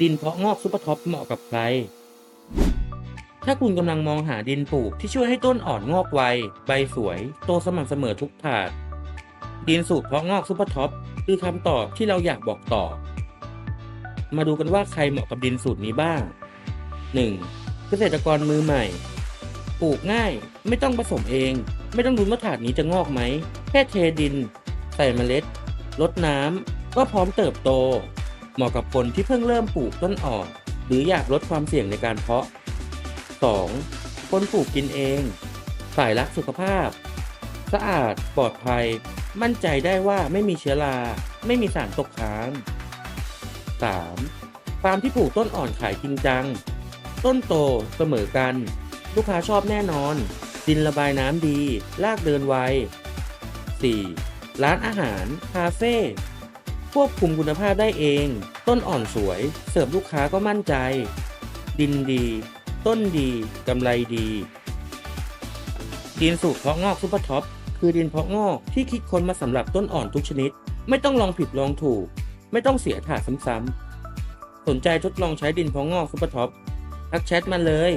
ดินเพาะงอกซุปเปอร์ท็อปเหมาะกับใคร ถ้าคุณกำลังมองหาดินปลูกที่ช่วยให้ต้นอ่อนงอกไว ใบสวย โตสม่ำเสมอทุกถาด ดินสูตรเพาะงอกซุปเปอร์ท็อปคือคำตอบที่เราอยากบอกต่อ มาดูกันว่าใครเหมาะกับดินสูตรนี้บ้าง 1. เกษตรกรมือใหม่ ปลูกง่าย ไม่ต้องผสมเอง ไม่ต้องลุ้นว่าถาดนี้จะงอกไหม แค่เทดิน ใส่เมล็ดรดน้ำก็พร้อมเติบโต เหมาะกับคนที่เพิ่งเริ่มปลูกต้นอ่อน หรืออยากลดความเสี่ยงในการเพาะ 2. คนปลูกกินเอง สายรักสุขภาพ สะอาดปลอดภัย มั่นใจได้ว่าไม่มีเชื้อรา ไม่มีสารตกค้าง 3. ฟาร์มที่ปลูกต้นอ่อนขายจริงจัง ต้นโตเสมอกัน ลูกค้าชอบแน่นอน ดินระบายน้ำดี ลากเดินไว 4. ร้านอาหาร คาเฟ่ ควบคุมคุณภาพได้เอง ต้นอ่อนสวย เสิร์ฟลูกค้าก็มั่นใจ ดินดี ต้นดี กำไรดี ดินสูตรเพาะงอกซุปเปอร์ท็อปคือดินเพาะงอกที่คิดค้นมาสำหรับต้นอ่อนทุกชนิด ไม่ต้องลองผิดลองถูก ไม่ต้องเสียถาดซ้ำๆสนใจทดลองใช้ดินเพาะงอกซุปเปอร์ท็อปทักแชทมาเลย